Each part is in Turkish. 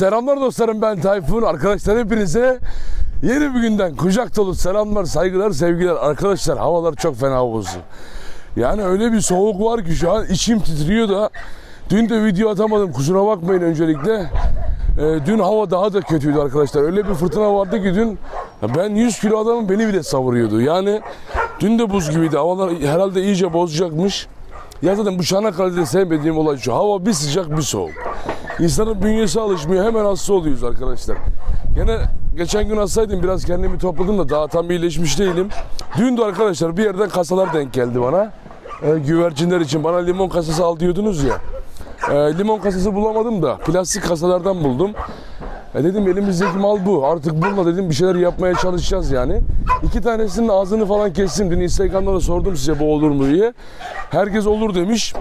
Selamlar dostlarım ben Tayfun. Arkadaşlar hepinize yeni bir günden kucak dolu selamlar, saygılar, sevgiler. Arkadaşlar havalar çok fena bozdu. Yani öyle bir soğuk var ki şu an içim titriyor da dün de video atamadım kusura bakmayın öncelikle. Ee, dün hava daha da kötüydü arkadaşlar. Öyle bir fırtına vardı ki dün ben 100 kilo adamın beni bile savuruyordu. Yani dün de buz gibiydi. Havalar herhalde iyice bozacakmış. Ya zaten bu Çanakkale'de sevmediğim olay şu. Hava bir sıcak bir soğuk. İnsanın bünyesi alışmıyor. Hemen hasta oluyoruz arkadaşlar. Gene geçen gün hastaydım. Biraz kendimi topladım da daha tam iyileşmiş değilim. Dün de arkadaşlar bir yerden kasalar denk geldi bana. Ee, güvercinler için. Bana limon kasası al diyordunuz ya. Ee, limon kasası bulamadım da plastik kasalardan buldum. E dedim elimizdeki mal bu. Artık bununla dedim bir şeyler yapmaya çalışacağız yani. İki tanesinin ağzını falan kestim. Dün Instagram'da da sordum size bu olur mu diye. Herkes olur demiş.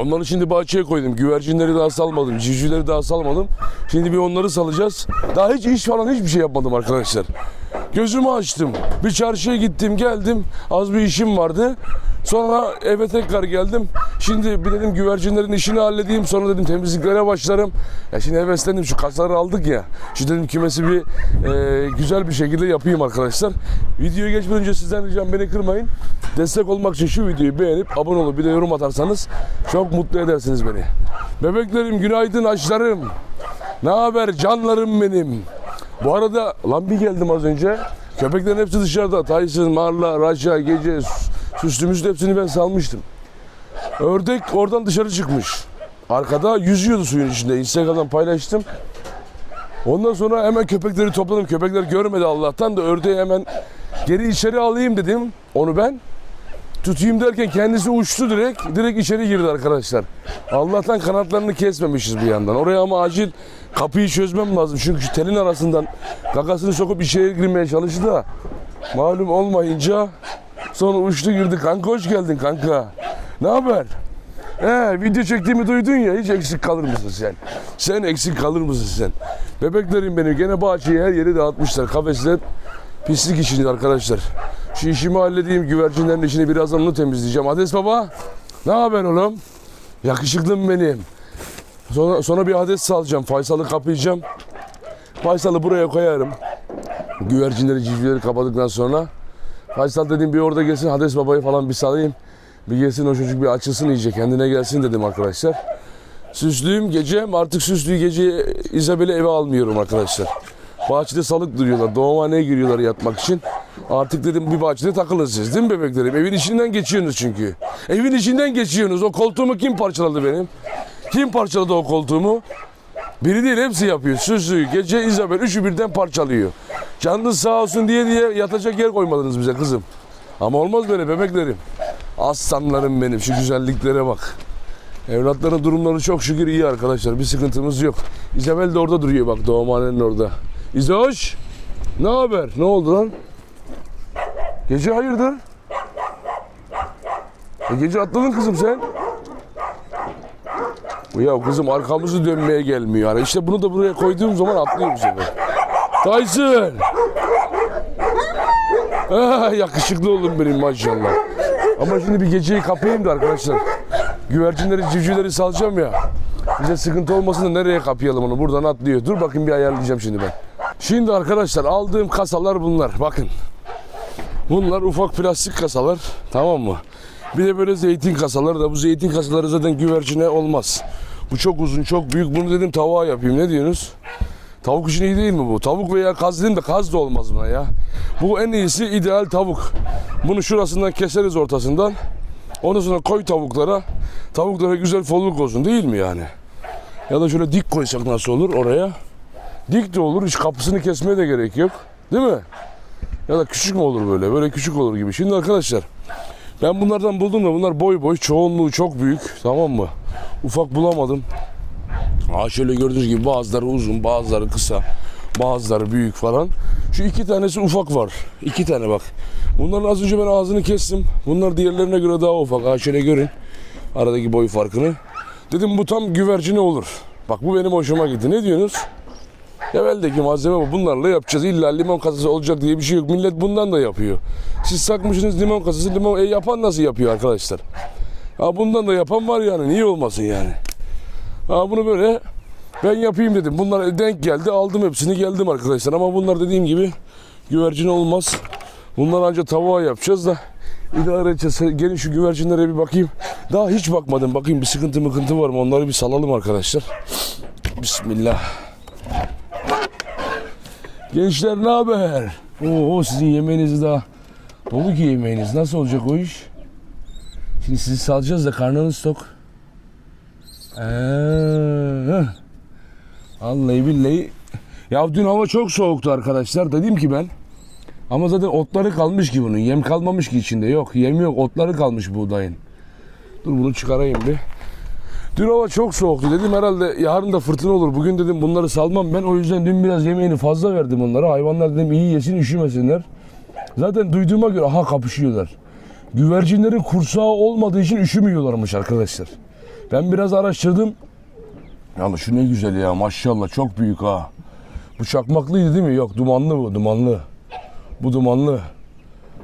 Onları şimdi bahçeye koydum. Güvercinleri daha salmadım. Civcivleri daha salmadım. Şimdi bir onları salacağız. Daha hiç iş falan hiçbir şey yapmadım arkadaşlar. Gözümü açtım. Bir çarşıya gittim geldim. Az bir işim vardı. Sonra eve tekrar geldim. Şimdi bir dedim güvercinlerin işini halledeyim. Sonra dedim temizliklere başlarım. Ya şimdi heveslendim şu kasaları aldık ya. Şu dedim kümesi bir e, güzel bir şekilde yapayım arkadaşlar. Videoya geçmeden önce sizden ricam beni kırmayın. Destek olmak için şu videoyu beğenip abone olup bir de yorum atarsanız çok mutlu edersiniz beni. Bebeklerim günaydın açlarım. Ne haber canlarım benim. Bu arada lan bir geldim az önce. Köpeklerin hepsi dışarıda. Tyson, Marla, Raja, Gece, süslümüzün hepsini ben salmıştım. Ördek oradan dışarı çıkmış. Arkada yüzüyordu suyun içinde. Instagram'dan paylaştım. Ondan sonra hemen köpekleri topladım. Köpekler görmedi Allah'tan da ördeği hemen geri içeri alayım dedim. Onu ben tutayım derken kendisi uçtu direkt. Direkt içeri girdi arkadaşlar. Allah'tan kanatlarını kesmemişiz bir yandan. Oraya ama acil kapıyı çözmem lazım. Çünkü telin arasından kakasını sokup içeri girmeye çalıştı da malum olmayınca sonra uçtu girdi. Kanka hoş geldin kanka. Ne haber? He, video çektiğimi duydun ya hiç eksik kalır mısın sen? Sen eksik kalır mısın sen? Bebeklerim benim gene bahçeyi her yeri dağıtmışlar. Kafesler pislik içinde arkadaşlar. Şu işimi halledeyim güvercinlerin içini birazdan onu temizleyeceğim. Hades baba ne haber oğlum? Yakışıklım benim. Sonra, sonra bir adet salacağım. Faysal'ı kapayacağım. Faysal'ı buraya koyarım. Güvercinleri, civcivleri kapadıktan sonra. Faysal dedim bir orada gelsin Hades babayı falan bir salayım. Bir gelsin o çocuk bir açılsın iyice kendine gelsin dedim arkadaşlar. Süslüğüm gece artık süslüğü gece İzabel'i eve almıyorum arkadaşlar. Bahçede salık duruyorlar. Doğumhaneye giriyorlar yatmak için. Artık dedim bir bahçede takılın siz değil mi bebeklerim? Evin içinden geçiyorsunuz çünkü. Evin içinden geçiyorsunuz. O koltuğumu kim parçaladı benim? Kim parçaladı o koltuğumu? Biri değil hepsi yapıyor. Süslü, gece İzabel üçü birden parçalıyor. Canınız sağ olsun diye diye yatacak yer koymadınız bize kızım. Ama olmaz böyle bebeklerim. Aslanlarım benim şu güzelliklere bak. Evlatların durumları çok şükür iyi arkadaşlar. Bir sıkıntımız yok. İzabel de orada duruyor bak doğumhanenin orada. İzoş! Ne haber? Ne oldu lan? Gece hayırdır? E gece atladın kızım sen. Ya kızım arkamızı dönmeye gelmiyor. Yani işte bunu da buraya koyduğum zaman atlıyor bu sefer. Tyson! Ah, yakışıklı oğlum benim maşallah. Ama şimdi bir geceyi kapayım da arkadaşlar. Güvercinleri, civcivleri salacağım ya. Bize sıkıntı olmasın da nereye kapayalım onu? Buradan atlıyor. Dur bakayım bir ayarlayacağım şimdi ben. Şimdi arkadaşlar aldığım kasalar bunlar. Bakın. Bunlar ufak plastik kasalar. Tamam mı? Bir de böyle zeytin kasaları da bu zeytin kasaları zaten güvercine olmaz. Bu çok uzun, çok büyük. Bunu dedim tavuğa yapayım. Ne diyorsunuz? Tavuk için iyi değil mi bu? Tavuk veya kaz dedim de kaz da olmaz buna ya. Bu en iyisi ideal tavuk. Bunu şurasından keseriz ortasından. Ondan sonra koy tavuklara. Tavuklara güzel folluk olsun değil mi yani? Ya da şöyle dik koysak nasıl olur oraya? Dik de olur. Hiç kapısını kesmeye de gerek yok. Değil mi? Ya da küçük mü olur böyle? Böyle küçük olur gibi. Şimdi arkadaşlar ben bunlardan buldum da bunlar boy boy. Çoğunluğu çok büyük. Tamam mı? Ufak bulamadım. Ha şöyle gördüğünüz gibi bazıları uzun, bazıları kısa, bazıları büyük falan. Şu iki tanesi ufak var. İki tane bak. Bunların az önce ben ağzını kestim. Bunlar diğerlerine göre daha ufak. Ha şöyle görün. Aradaki boy farkını. Dedim bu tam güvercine olur. Bak bu benim hoşuma gitti. Ne diyorsunuz? Eveldeki malzeme bu. Bunlarla yapacağız. İlla limon kasası olacak diye bir şey yok. Millet bundan da yapıyor. Siz sakmışsınız limon kasası. Limon e, yapan nasıl yapıyor arkadaşlar? Ha bundan da yapan var yani. Niye olmasın yani? Ha bunu böyle Ben yapayım dedim. Bunlar denk geldi. Aldım hepsini geldim arkadaşlar. Ama bunlar dediğim gibi güvercin olmaz. Bunlar ancak tavuğa yapacağız da idare edeceğiz. Gelin şu güvercinlere bir bakayım. Daha hiç bakmadım. Bakayım bir sıkıntı mıkıntı var mı? Onları bir salalım arkadaşlar. Bismillah. Gençler ne haber? Oo sizin yemeğiniz daha dolu ki yemeğiniz. Nasıl olacak o iş? Şimdi sizi salacağız da karnınız tok. Ee. Vallahi billahi. Ya dün hava çok soğuktu arkadaşlar. Dedim ki ben. Ama zaten otları kalmış ki bunun. Yem kalmamış ki içinde. Yok yem yok. Otları kalmış buğdayın. Dur bunu çıkarayım bir. Dün hava çok soğuktu. Dedim herhalde yarın da fırtına olur. Bugün dedim bunları salmam ben. O yüzden dün biraz yemeğini fazla verdim onlara. Hayvanlar dedim iyi yesin üşümesinler. Zaten duyduğuma göre aha kapışıyorlar. Güvercinlerin kursağı olmadığı için üşümüyorlarmış arkadaşlar. Ben biraz araştırdım. Ya şu ne güzel ya maşallah çok büyük ha. Bu çakmaklıydı değil mi? Yok dumanlı bu dumanlı. Bu dumanlı.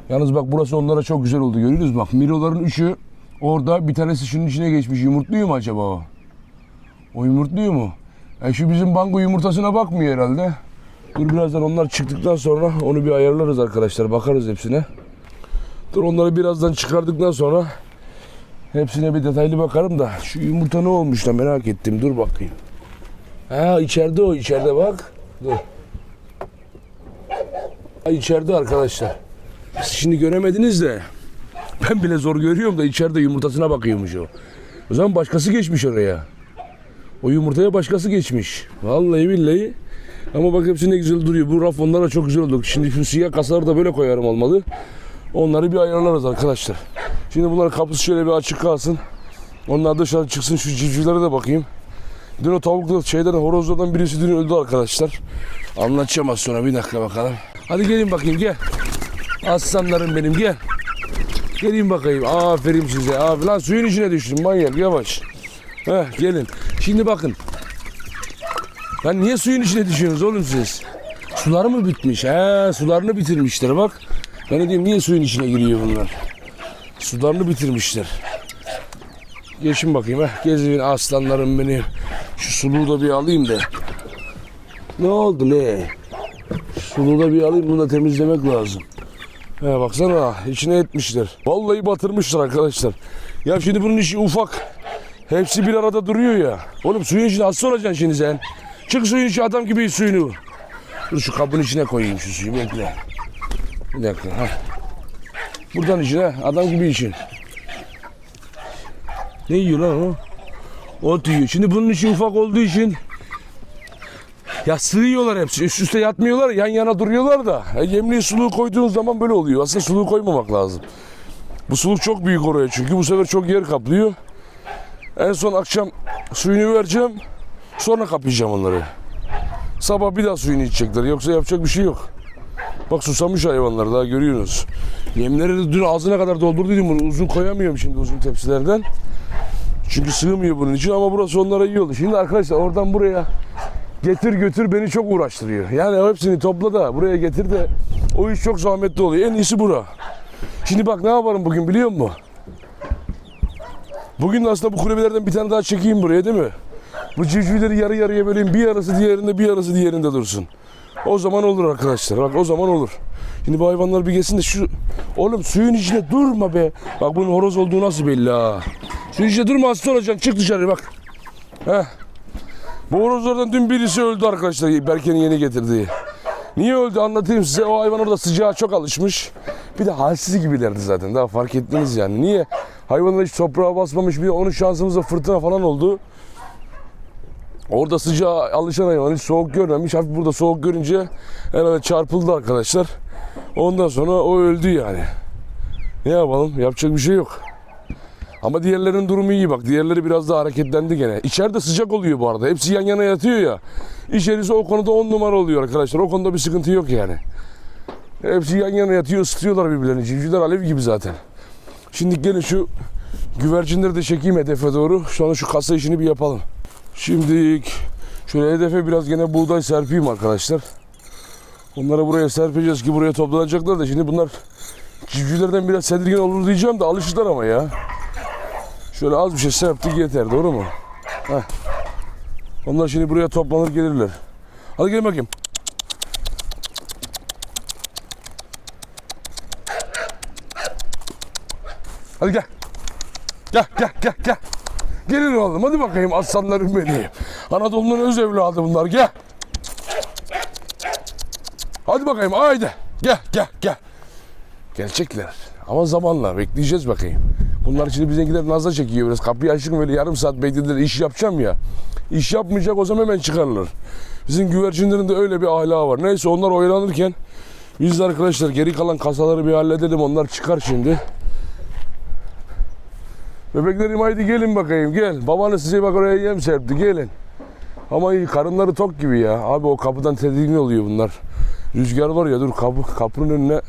Yalnız bak burası onlara çok güzel oldu görüyorsunuz bak. Miroların üçü orada bir tanesi şunun içine geçmiş. Yumurtluyor mu acaba o? O yumurtluyor mu? E şu bizim bango yumurtasına bakmıyor herhalde. Dur birazdan onlar çıktıktan sonra onu bir ayarlarız arkadaşlar. Bakarız hepsine. Dur onları birazdan çıkardıktan sonra hepsine bir detaylı bakarım da şu yumurta ne olmuş da merak ettim. Dur bakayım. Ha içeride o içeride bak. Dur. Ha, içeride arkadaşlar. Siz şimdi göremediniz de ben bile zor görüyorum da içeride yumurtasına bakıyormuş o. O zaman başkası geçmiş oraya. O yumurtaya başkası geçmiş. Vallahi billahi. Ama bak hepsi ne güzel duruyor. Bu raf onlara çok güzel oldu. Şimdi şu siyah kasaları da böyle koyarım olmalı. Onları bir ayarlarız arkadaşlar. Şimdi bunların kapısı şöyle bir açık kalsın. Onlar dışarı çıksın şu civcivlere de bakayım. Dün o tavuklu şeyden horozlardan birisi dün öldü arkadaşlar. Anlatacağım az sonra bir dakika bakalım. Hadi gelin bakayım gel. Aslanlarım benim gel. Gelin bakayım. Aferin size. Abi lan suyun içine düştüm manyak yavaş. Heh gelin. Şimdi bakın. Lan niye suyun içine düşüyorsunuz oğlum siz? Suları mı bitmiş? He sularını bitirmişler bak. Ben de diyeyim niye suyun içine giriyor bunlar? Sularını bitirmişler. Geçin bakayım ha. Gezin aslanlarım benim. Şu suluğu da bir alayım da. Ne oldu ne? Suluğu da bir alayım bunu da temizlemek lazım. He baksana içine etmişler. Vallahi batırmışlar arkadaşlar. Ya şimdi bunun işi ufak. Hepsi bir arada duruyor ya. Oğlum suyun içine hasta olacaksın şimdi sen. Çık suyun içine adam gibi suyunu. Dur şu kabın içine koyayım şu suyu bekle. Bir dakika. Ha. Buradan içine adam gibi için. Ne yiyor lan o? Ot yiyor. Şimdi bunun içi ufak olduğu için ya sığıyorlar hepsi. Üst üste yatmıyorlar. Yan yana duruyorlar da. E, yemliği suluğu koyduğun zaman böyle oluyor. Aslında suluğu koymamak lazım. Bu suluk çok büyük oraya çünkü bu sefer çok yer kaplıyor. En son akşam suyunu vereceğim. Sonra kapayacağım onları. Sabah bir daha suyunu içecekler. Yoksa yapacak bir şey yok. Bak susamış hayvanlar daha görüyorsunuz. Yemleri de dün ağzına kadar doldurduydum bunu. Uzun koyamıyorum şimdi uzun tepsilerden. Çünkü sığmıyor bunun için ama burası onlara iyi oldu. Şimdi arkadaşlar oradan buraya getir götür beni çok uğraştırıyor. Yani hepsini topla da buraya getir de o iş çok zahmetli oluyor. En iyisi bura. Şimdi bak ne yaparım bugün biliyor musun? Bugün aslında bu kulübelerden bir tane daha çekeyim buraya değil mi? Bu civcivleri yarı yarıya böleyim. Bir yarısı diğerinde bir yarısı diğerinde dursun. O zaman olur arkadaşlar. Bak o zaman olur. Şimdi bu hayvanlar bir gelsin de şu... Oğlum suyun içinde durma be. Bak bunun horoz olduğu nasıl belli ha. Suyun içinde durma hasta olacaksın. Çık dışarı bak. Heh. Bu horozlardan dün birisi öldü arkadaşlar. Berke'nin yeni getirdiği. Niye öldü anlatayım size. O hayvan orada sıcağa çok alışmış. Bir de halsiz gibilerdi zaten. Daha fark ettiniz yani. Niye? Hayvanlar hiç toprağa basmamış. Bir onun şansımızda fırtına falan oldu. Orada sıcağa alışan hayvan hiç soğuk görmemiş. Hafif burada soğuk görünce herhalde çarpıldı arkadaşlar. Ondan sonra o öldü yani. Ne yapalım? Yapacak bir şey yok. Ama diğerlerinin durumu iyi bak. Diğerleri biraz daha hareketlendi gene. İçeride sıcak oluyor bu arada. Hepsi yan yana yatıyor ya. İçerisi o konuda on numara oluyor arkadaşlar. O konuda bir sıkıntı yok yani. Hepsi yan yana yatıyor, ısıtıyorlar birbirlerini. Civcivler alev gibi zaten. Şimdi gelin şu güvercinleri de çekeyim hedefe doğru. Sonra şu kasa işini bir yapalım. Şimdi şöyle hedefe biraz gene buğday serpeyim arkadaşlar. Onları buraya serpeceğiz ki buraya toplanacaklar da şimdi bunlar civcivlerden biraz tedirgin olur diyeceğim de alışırlar ama ya. Şöyle az bir şey serptik yeter doğru mu? Heh. Onlar şimdi buraya toplanır gelirler. Hadi gelin bakayım. Hadi gel. Gel gel gel gel. Gelin oğlum hadi bakayım aslanlarım benim. Anadolu'nun öz evladı bunlar gel. Hadi bakayım haydi. Gel gel gel. Gelecekler. Ama zamanla bekleyeceğiz bakayım. Bunlar şimdi bizimkiler nazla çekiyor biraz. Kapıyı açık böyle yarım saat beklediler. iş yapacağım ya. İş yapmayacak o zaman hemen çıkarlar. Bizim güvercinlerin de öyle bir ahlakı var. Neyse onlar oyalanırken biz de arkadaşlar geri kalan kasaları bir halledelim. Onlar çıkar şimdi. Bebeklerim haydi gelin bakayım gel. Babanız size bak oraya yem serpti gelin. Ama iyi karınları tok gibi ya. Abi o kapıdan tedirgin oluyor bunlar. Rüzgar var ya dur kapı, kapının önüne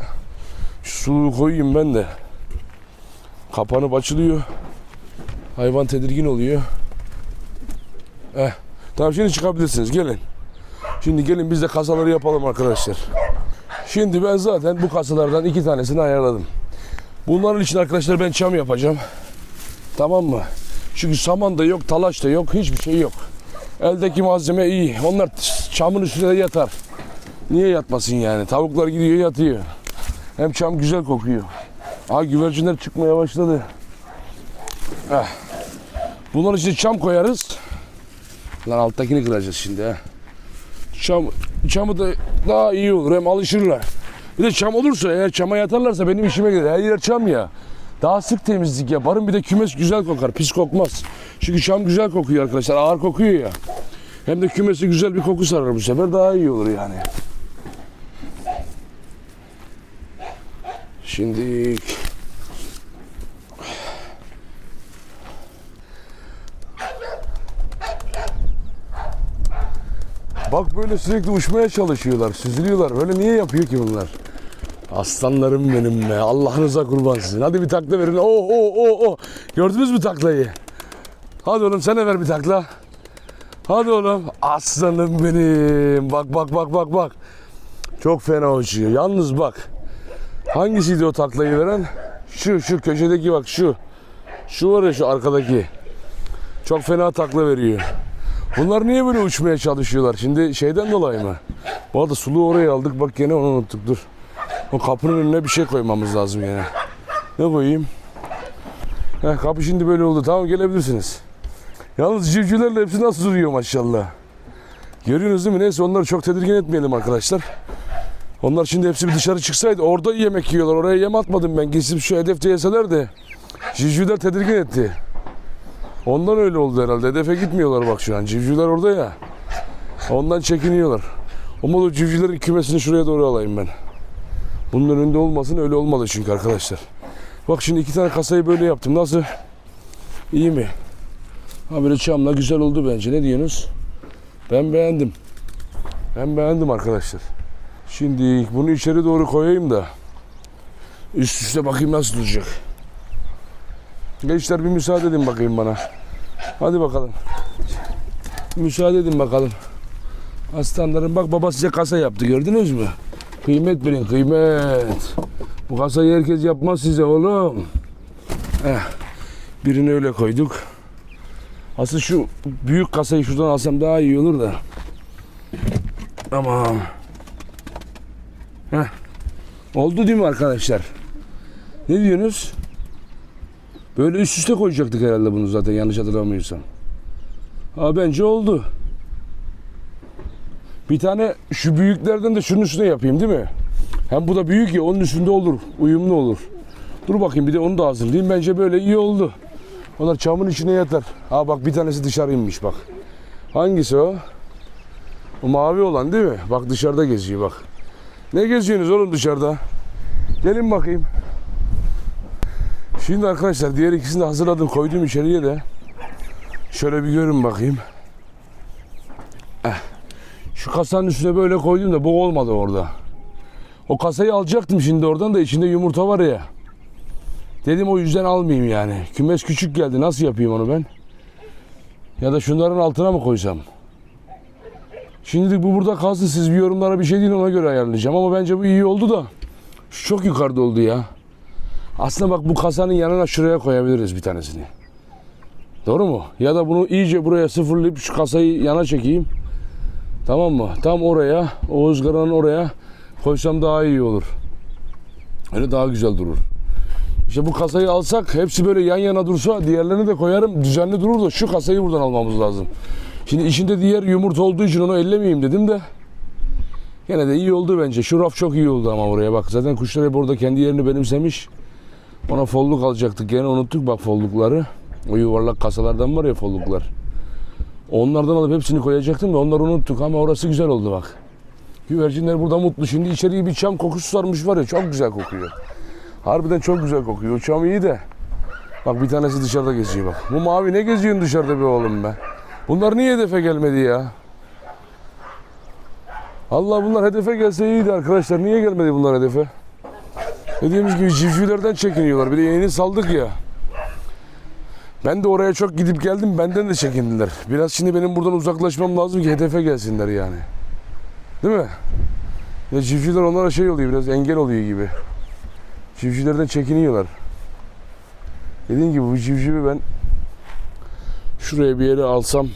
suluğu koyayım ben de. Kapanıp açılıyor. Hayvan tedirgin oluyor. Eh. Tamam şimdi çıkabilirsiniz gelin. Şimdi gelin biz de kasaları yapalım arkadaşlar. Şimdi ben zaten bu kasalardan iki tanesini ayarladım. Bunların için arkadaşlar ben çam yapacağım. Tamam mı? Çünkü saman da yok, talaş da yok, hiçbir şey yok. Eldeki malzeme iyi. Onlar çamın üstüne yatar. Niye yatmasın yani? Tavuklar gidiyor yatıyor. Hem çam güzel kokuyor. Aa güvercinler çıkmaya başladı. Heh. Bunların içine çam koyarız. Lan alttakini kıracağız şimdi. Çam, çamı da daha iyi olur hem alışırlar. Bir de çam olursa eğer çama yatarlarsa benim işime gelir. Her yer çam ya. Daha sık temizlik yaparım. Bir de kümes güzel kokar. Pis kokmaz. Çünkü çam güzel kokuyor arkadaşlar. Ağır kokuyor ya. Hem de kümesi güzel bir koku sarar bu sefer. Daha iyi olur yani. Şimdi Bak böyle sürekli uçmaya çalışıyorlar, süzülüyorlar. Böyle niye yapıyor ki bunlar? Aslanlarım benim be. Allah'ınıza kurban sizin. Hadi bir takla verin. Oo oo oo oo. Gördünüz mü taklayı? Hadi oğlum sen de ver bir takla. Hadi oğlum. Aslanım benim. Bak bak bak bak bak. Çok fena uçuyor. Yalnız bak. Hangisiydi o taklayı veren? Şu şu köşedeki bak şu. Şu var ya şu arkadaki. Çok fena takla veriyor. Bunlar niye böyle uçmaya çalışıyorlar? Şimdi şeyden dolayı mı? Bu arada suluğu oraya aldık. Bak gene onu unuttuk. Dur. O kapının önüne bir şey koymamız lazım gene. Ne koyayım? Heh, kapı şimdi böyle oldu. Tamam gelebilirsiniz. Yalnız civcivlerle hepsi nasıl duruyor maşallah. Görüyorsunuz değil mi? Neyse onları çok tedirgin etmeyelim arkadaşlar. Onlar şimdi hepsi bir dışarı çıksaydı orada yemek yiyorlar. Oraya yem atmadım ben. Gitsin şu hedefte yeseler de civcivler tedirgin etti. Ondan öyle oldu herhalde. Hedefe gitmiyorlar bak şu an. Civcivler orada ya. Ondan çekiniyorlar. Ama o civcivlerin kümesini şuraya doğru alayım ben. Bunun önünde olmasın öyle olmadı çünkü arkadaşlar. Bak şimdi iki tane kasayı böyle yaptım. Nasıl? İyi mi? Ha böyle çamla güzel oldu bence. Ne diyorsunuz? Ben beğendim. Ben beğendim arkadaşlar. Şimdi bunu içeri doğru koyayım da üst üste bakayım nasıl duracak. Gençler bir müsaade edin bakayım bana. Hadi bakalım. Müsaade edin bakalım. Aslanlarım bak baba size kasa yaptı gördünüz mü? Kıymet bilin kıymet. Bu kasayı herkes yapmaz size oğlum. Eh, birini öyle koyduk. Asıl şu büyük kasayı şuradan alsam daha iyi olur da. Tamam. Heh. Oldu değil mi arkadaşlar? Ne diyorsunuz? Böyle üst üste koyacaktık herhalde bunu zaten yanlış hatırlamıyorsam. Ha bence oldu. Bir tane şu büyüklerden de şunun üstüne yapayım değil mi? Hem bu da büyük ya onun üstünde olur. Uyumlu olur. Dur bakayım bir de onu da hazırlayayım. Bence böyle iyi oldu. Onlar çamın içine yatar. Ha bak bir tanesi dışarı inmiş bak. Hangisi o? O mavi olan değil mi? Bak dışarıda geziyor bak. Ne geziyorsunuz oğlum dışarıda? Gelin bakayım. Şimdi arkadaşlar diğer ikisini de hazırladım koydum içeriye de. Şöyle bir görün bakayım. Eh. Şu kasanın üstüne böyle koydum da bu olmadı orada. O kasayı alacaktım şimdi oradan da içinde yumurta var ya. Dedim o yüzden almayayım yani. Kümes küçük geldi nasıl yapayım onu ben? Ya da şunların altına mı koysam? Şimdilik bu burada kalsın siz bir yorumlara bir şey deyin ona göre ayarlayacağım ama bence bu iyi oldu da. Şu çok yukarıda oldu ya. Aslında bak bu kasanın yanına şuraya koyabiliriz bir tanesini. Doğru mu? Ya da bunu iyice buraya sıfırlayıp şu kasayı yana çekeyim. Tamam mı? Tam oraya, o ızgaranın oraya koysam daha iyi olur. Öyle daha güzel durur. İşte bu kasayı alsak hepsi böyle yan yana dursa diğerlerini de koyarım düzenli durur da şu kasayı buradan almamız lazım. Şimdi içinde diğer yumurta olduğu için onu ellemeyeyim dedim de Gene de iyi oldu bence. Şu raf çok iyi oldu ama oraya bak. Zaten kuşlar hep orada kendi yerini benimsemiş. Ona folluk alacaktık. Gene unuttuk bak follukları. O yuvarlak kasalardan var ya folluklar. Onlardan alıp hepsini koyacaktım da onları unuttuk ama orası güzel oldu bak. Güvercinler burada mutlu. Şimdi içeriye bir çam kokusu sarmış var ya çok güzel kokuyor. Harbiden çok güzel kokuyor. O çam iyi de. Bak bir tanesi dışarıda geziyor bak. Bu mavi ne geziyorsun dışarıda be oğlum be. Bunlar niye hedefe gelmedi ya? Allah bunlar hedefe gelse iyiydi arkadaşlar. Niye gelmedi bunlar hedefe? Dediğimiz gibi civcivlerden çekiniyorlar. Bir de yeni saldık ya. Ben de oraya çok gidip geldim. Benden de çekindiler. Biraz şimdi benim buradan uzaklaşmam lazım ki hedefe gelsinler yani. Değil mi? Ya civcivler onlara şey oluyor biraz engel oluyor gibi. Civcivlerden çekiniyorlar. Dediğim gibi bu civcivi ben şuraya bir yere alsam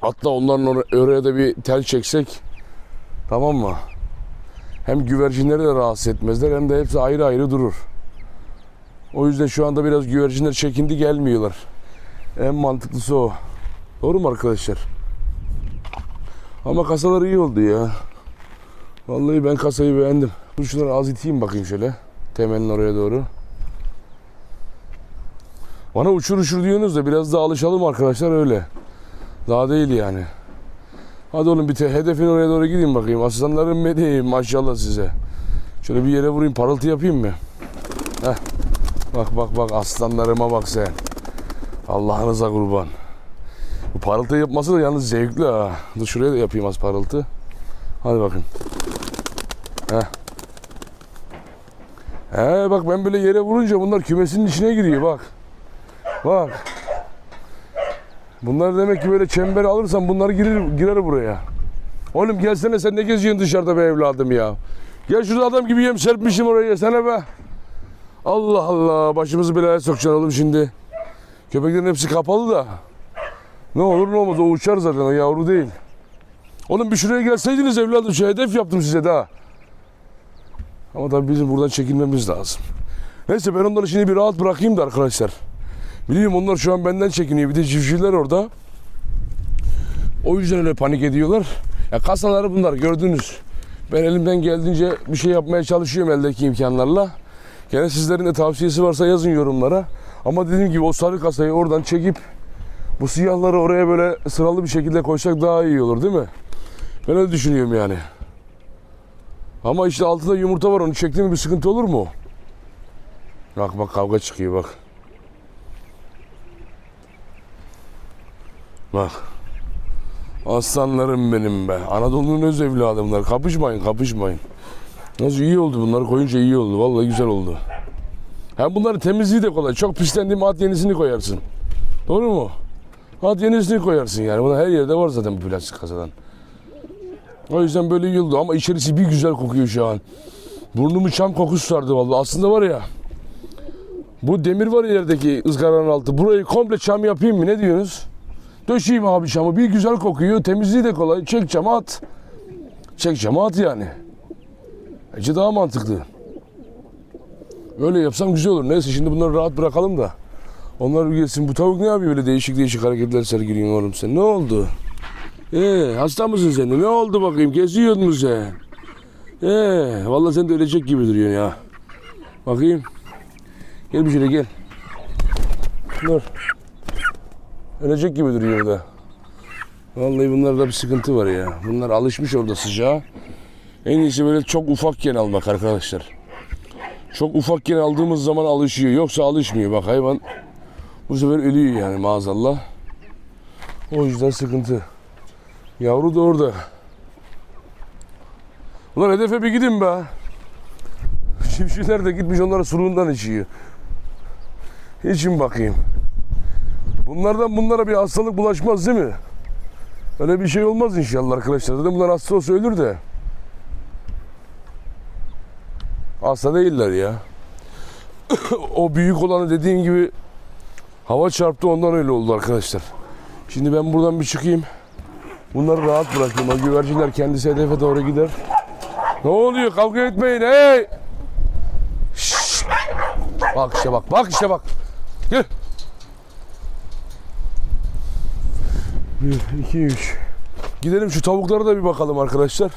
Hatta onların or- oraya da bir tel çeksek tamam mı? Hem güvercinleri de rahatsız etmezler hem de hepsi ayrı ayrı durur. O yüzden şu anda biraz güvercinler çekindi gelmiyorlar. En mantıklısı o. Doğru mu arkadaşlar? Ama kasalar iyi oldu ya. Vallahi ben kasayı beğendim. Şunları az iteyim bakayım şöyle. Temelin oraya doğru. Bana uçur uçur diyorsunuz da biraz daha alışalım arkadaşlar öyle. Daha değil yani. Hadi oğlum bir hedefin oraya doğru gideyim bakayım. Aslanlarım benim maşallah size. Şöyle bir yere vurayım parıltı yapayım mı? Heh. Bak bak bak aslanlarıma bak sen. Allah'ınıza kurban. Bu parıltı yapması da yalnız zevkli ha. Dur şuraya da yapayım az parıltı. Hadi bakın. Heh. He bak ben böyle yere vurunca bunlar kümesinin içine giriyor bak. Bak. Bunlar demek ki böyle çember alırsan bunlar girer, girer buraya. Oğlum gelsene sen ne geziyorsun dışarıda be evladım ya. Gel şurada adam gibi yem serpmişim oraya yesene be. Allah Allah başımızı belaya sokacaksın oğlum şimdi. Köpeklerin hepsi kapalı da. Ne olur ne olmaz o uçar zaten o yavru değil. Oğlum bir şuraya gelseydiniz evladım şu hedef yaptım size daha. Ama tabii bizim buradan çekilmemiz lazım. Neyse ben onları şimdi bir rahat bırakayım da arkadaşlar. Biliyorum onlar şu an benden çekiniyor. Bir de civcivler orada. O yüzden öyle panik ediyorlar. Ya kasaları bunlar gördünüz. Ben elimden geldiğince bir şey yapmaya çalışıyorum eldeki imkanlarla. Gene sizlerin de tavsiyesi varsa yazın yorumlara. Ama dediğim gibi o sarı kasayı oradan çekip bu siyahları oraya böyle sıralı bir şekilde koysak daha iyi olur değil mi? Ben öyle düşünüyorum yani. Ama işte altında yumurta var onu çektiğim bir sıkıntı olur mu? Bak bak kavga çıkıyor bak. Bak. Aslanlarım benim be. Anadolu'nun öz evladı bunlar. Kapışmayın kapışmayın. Nasıl iyi oldu bunları koyunca iyi oldu. Vallahi güzel oldu. Hem bunların temizliği de kolay. Çok pislendiği mi at yenisini koyarsın. Doğru mu? At yenisini koyarsın yani. Bunlar her yerde var zaten bu plastik kasadan. O yüzden böyle oldu ama içerisi bir güzel kokuyor şu an. Burnumu çam kokusu sardı vallahi. Aslında var ya bu demir var ilerideki ızgaranın altı. Burayı komple çam yapayım mı? Ne diyorsunuz? Döşeyim abi çamı. Bir güzel kokuyor. Temizliği de kolay. Çek çamı at. Çek çamı at yani. Bence daha mantıklı. Öyle yapsam güzel olur. Neyse şimdi bunları rahat bırakalım da. Onlar gelsin. Bu tavuk ne yapıyor böyle değişik değişik hareketler sergiliyorsun oğlum sen? Ne oldu? Ee, hasta mısın sen? Ne oldu bakayım? Geziyor mu sen? Ee, vallahi sen de ölecek gibi duruyorsun ya. Bakayım. Gel bir şöyle gel. Dur. Ölecek gibi duruyor orada. Vallahi bunlarda bir sıkıntı var ya. Bunlar alışmış orada sıcağa. En iyisi böyle çok ufakken almak arkadaşlar. Çok ufakken aldığımız zaman alışıyor. Yoksa alışmıyor. Bak hayvan bu sefer ölüyor yani maazallah. O yüzden sıkıntı. Yavru da orada. Ulan hedefe bir gidin be. Çiftçiler de gitmiş onlara suluğundan içiyor. İçin bakayım. Bunlardan bunlara bir hastalık bulaşmaz değil mi? Öyle bir şey olmaz inşallah arkadaşlar. Zaten bunlar hasta olsa ölür de. Hasta değiller ya. o büyük olanı dediğin gibi Hava çarptı ondan öyle oldu arkadaşlar. Şimdi ben buradan bir çıkayım. Bunları rahat bırakayım. O güvercinler kendisi hedefe doğru gider. Ne oluyor? Kavga etmeyin. Hey! Şşt! Bak işte bak. Bak işte bak. Gel. Bir, iki, üç. Gidelim şu tavuklara da bir bakalım arkadaşlar.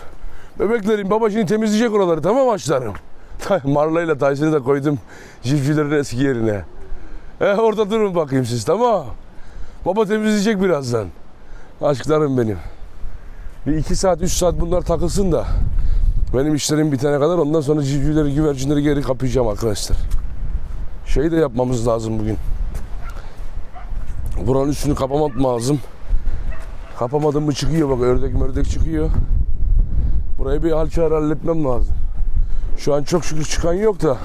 Bebeklerim baba temizleyecek oraları tamam açlarım? Marla ile Tyson'ı da koydum civcivlerin eski yerine. E, orada durun bakayım siz tamam Baba temizleyecek birazdan. Aşklarım benim. Bir iki saat, üç saat bunlar takılsın da benim işlerim bitene kadar ondan sonra civcivleri, güvercinleri geri kapayacağım arkadaşlar. Şey de yapmamız lazım bugün. Buranın üstünü kapamam lazım. Kapamadım mı çıkıyor bak ördek mördek çıkıyor. Burayı bir hal halletmem lazım. Şu an çok şükür çıkan yok da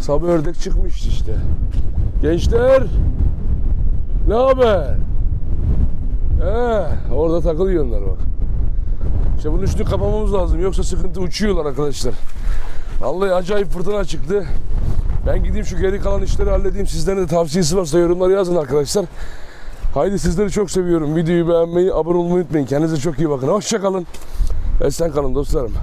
sabah ördek çıkmıştı işte. Gençler ne haber? He, orada takılıyor onlar bak. İşte bunun üstünü kapamamız lazım yoksa sıkıntı uçuyorlar arkadaşlar. Vallahi acayip fırtına çıktı. Ben gideyim şu geri kalan işleri halledeyim. Sizlerin de tavsiyesi varsa yorumlara yazın arkadaşlar. Haydi sizleri çok seviyorum. Videoyu beğenmeyi, abone olmayı unutmayın. Kendinize çok iyi bakın. Hoşçakalın. Esen kalın dostlarım.